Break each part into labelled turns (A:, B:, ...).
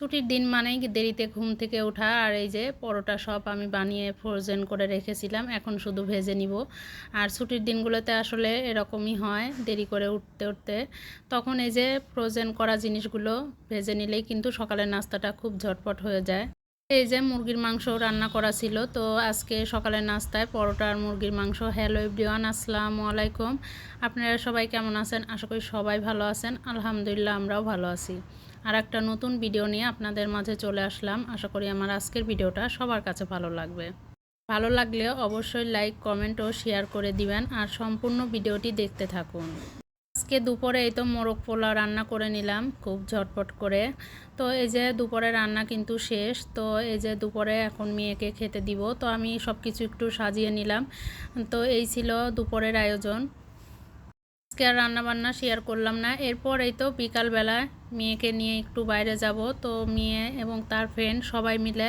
A: ছুটির দিন মানেই দেরিতে ঘুম থেকে ওঠা আর এই যে পরোটা সব আমি বানিয়ে ফ্রোজেন করে রেখেছিলাম, এখন শুধু ভেজে নিব। আর ছুটির দিনগুলোতে আসলে এরকমই হয়, দেরি করে উঠতে উঠতে। তখন এই যে ফ্রোজেন করা জিনিসগুলো ভেজে নিলেই কিন্তু সকালের নাস্তাটা খুব ঝটপট হয়ে যায়। এই যে মুরগির মাংস রান্না করা ছিল, তো আজকে সকালের নাস্তায় পরোটা আর মুরগির মাংস। হ্যালো এভরিওয়ান আসসালামু আলাইকুম। আপনারা সবাই কেমন আছেন? আশা করি সবাই ভালো আছেন। আলহামদুলিল্লাহ, আমরাও ভালো আছি। আর একটা নতুন ভিডিও নিয়ে আপনাদের মাঝে চলে আসলাম। আশা করি আমার আজকের ভিডিওটা সবার কাছে ভালো লাগবে। ভালো লাগলে অবশ্যই লাইক কমেন্ট ও শেয়ার করে দিবেন আর সম্পূর্ণ ভিডিওটি দেখতে থাকুন। আজকে দুপুরে এই তো মোরগ পোলাও রান্না করে নিলাম খুব ঝটপট করে। তো এই যে দুপুরে রান্না কিন্তু শেষ, তো এই যে দুপুরে এখন মেয়েকে খেতে দিব, তো আমি সব কিছু একটু সাজিয়ে নিলাম। তো এই ছিল দুপুরের আয়োজন। আজকে আর রান্নাবান্না শেয়ার করলাম না। এরপর এই তো বিকালবেলায় মেয়েকে নিয়ে একটু বাইরে যাব। তো মেয়ে এবং তার ফ্রেন্ড সবাই মিলে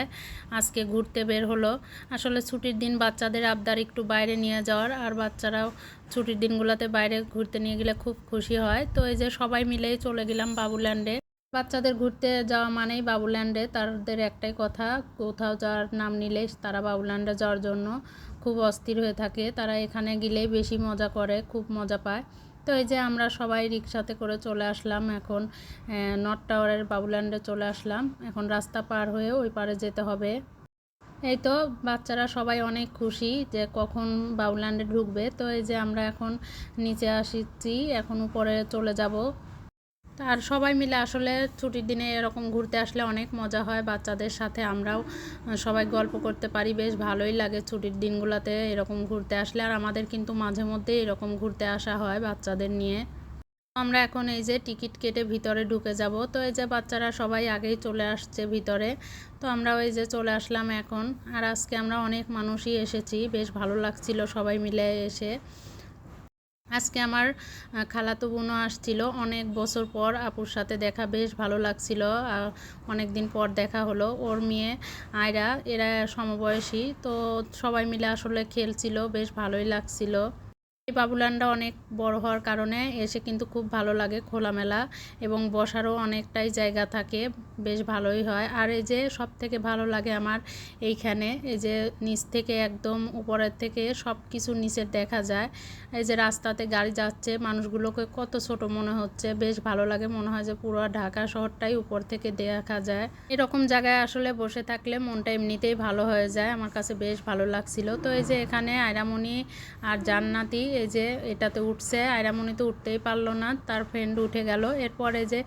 A: আজকে ঘুরতে বের হলো। আসলে ছুটির দিন বাচ্চাদের আবদার একটু বাইরে নিয়ে যাওয়ার, আর বাচ্চারাও ছুটির দিনগুলোতে বাইরে ঘুরতে নিয়ে গেলে খুব খুশি হয়। তো এই যে সবাই মিলেই চলে গেলাম বাবুল্যান্ডে। বাচ্চাদের ঘুরতে যাওয়া মানেই বাবুল্যান্ডে। তাদের একটাই কথা, কোথাও যাওয়ার নাম নিলে তারা বাবুল্যান্ডে যাওয়ার জন্য খুব অস্থির হয়ে থাকে। তারা এখানে গেলেই বেশি মজা করে, খুব মজা পায়। তো এই যে আমরা সবাই রিক্সাতে করে চলে আসলাম এখন নর্থ টাওয়ারের বাবুল্যান্ডে চলে আসলাম। এখন রাস্তা পার হয়ে ওই পারে যেতে হবে। এই তো বাচ্চারা সবাই অনেক খুশি যে কখন বাবুল্যান্ডে ঢুকবে। তো এই যে আমরা এখন নিচে আসছি এখন উপরে চলে যাব। আর সবাই মিলে আসলে ছুটির দিনে এরকম ঘুরতে আসলে অনেক মজা হয় বাচ্চাদের সাথে আমরাও সবাই গল্প করতে পারি, বেশ ভালোই লাগে ছুটির দিনগুলোতে এরকম ঘুরতে আসলে। আর আমাদের কিন্তু মাঝে মধ্যে এরকম ঘুরতে আসা হয় বাচ্চাদের নিয়ে। আমরা এখন এই যে টিকিট কেটে ভিতরে ঢুকে যাব, তো এই যে বাচ্চারা সবাই আগেই চলে আসছে ভিতরে, তো আমরা ওই যে চলে আসলাম এখন। আর আজকে আমরা অনেক মানুষই এসেছি, বেশ ভালো লাগছিল সবাই মিলে এসে। আজকে আমার খালাতো বোনও আসছিল। অনেক বছর পর আপুর সাথে দেখা, বেশ ভালো লাগছিল। অনেক দিন পর দেখা হলো। ওর মেয়ে আয়রা, এরা সমবয়সী। তো সবাই মিলে আসলে খেলছিল, বেশ ভালোই লাগছিল। এই বাবুল্যান্ডটা অনেক বড় হওয়ার কারণে এসে কিন্তু খুব ভালো লাগে খোলামেলা এবং বসারও অনেকটাই জায়গা থাকে, বেশ ভালোই হয়। আর এই যে সব থেকে ভালো লাগে আমার এইখানে, এই যে নিচ থেকে একদম উপরের থেকে সব কিছু নিচের দেখা যায়। এই যে রাস্তাতে গাড়ি যাচ্ছে, মানুষগুলোকে কত ছোট মনে হচ্ছে, বেশ ভালো লাগে। মনে হয় যে পুরো ঢাকা শহরটাই উপর থেকে দেখা যায়। এরকম জায়গায় আসলে বসে থাকলে মনটা এমনিতেই ভালো হয়ে যায়। আমার কাছে বেশ ভালো লাগছিল। তো এই যে এখানে আয়রামণি আর জান্নাতি এই যে এটাতে উঠছে, আয়রামণি তো উঠতেই পারল না, তার ফ্রেন্ড উঠে গেল। এরপরে যে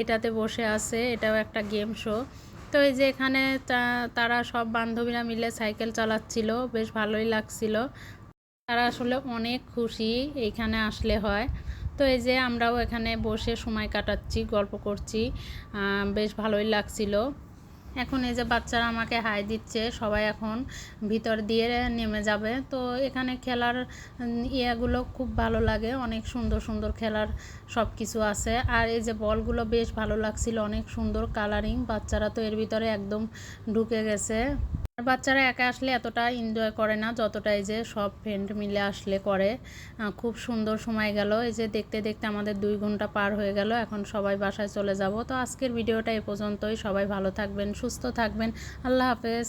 A: এটাতে বসে আছে, এটাও একটা গেম শো তো এই যে এখানে তারা সব বান্ধবীরা মিলে সাইকেল চালাচ্ছিল, বেশ ভালোই লাগছিল। তারা আসলে অনেক খুশি এইখানে আসলে হয়। তো এই যে আমরাও এখানে বসে সময় কাটাচ্ছি, গল্প করছি বেশ ভালোই লাগছিল। এখন এই যে বাচ্চারা আমাকে হাই দিচ্ছে, সবাই এখন ভিতর দিয়ে নেমে যাবে। তো এখানে খেলার ইয়েগুলো খুব ভালো লাগে, অনেক সুন্দর সুন্দর খেলার সব কিছু আছে। আর এই যে বলগুলো বেশ ভালো লাগছিল, অনেক সুন্দর কালারিং বাচ্চারা তো এর ভিতরে একদম ঢুকে গেছে। বাচ্চারা একা আসলে এতটা এনজয় করে না, যতটা এই যে সব ফ্রেন্ড মিলে আসলে করে। খুব সুন্দর সময় গেল। এই যে দেখতে দেখতে আমাদের দুই ঘণ্টা পার হয়ে গেল, এখন সবাই বাসায় চলে যাব। তো আজকের ভিডিওটা এ পর্যন্তই। সবাই ভালো থাকবেন, সুস্থ থাকবেন। আল্লাহ হাফেজ।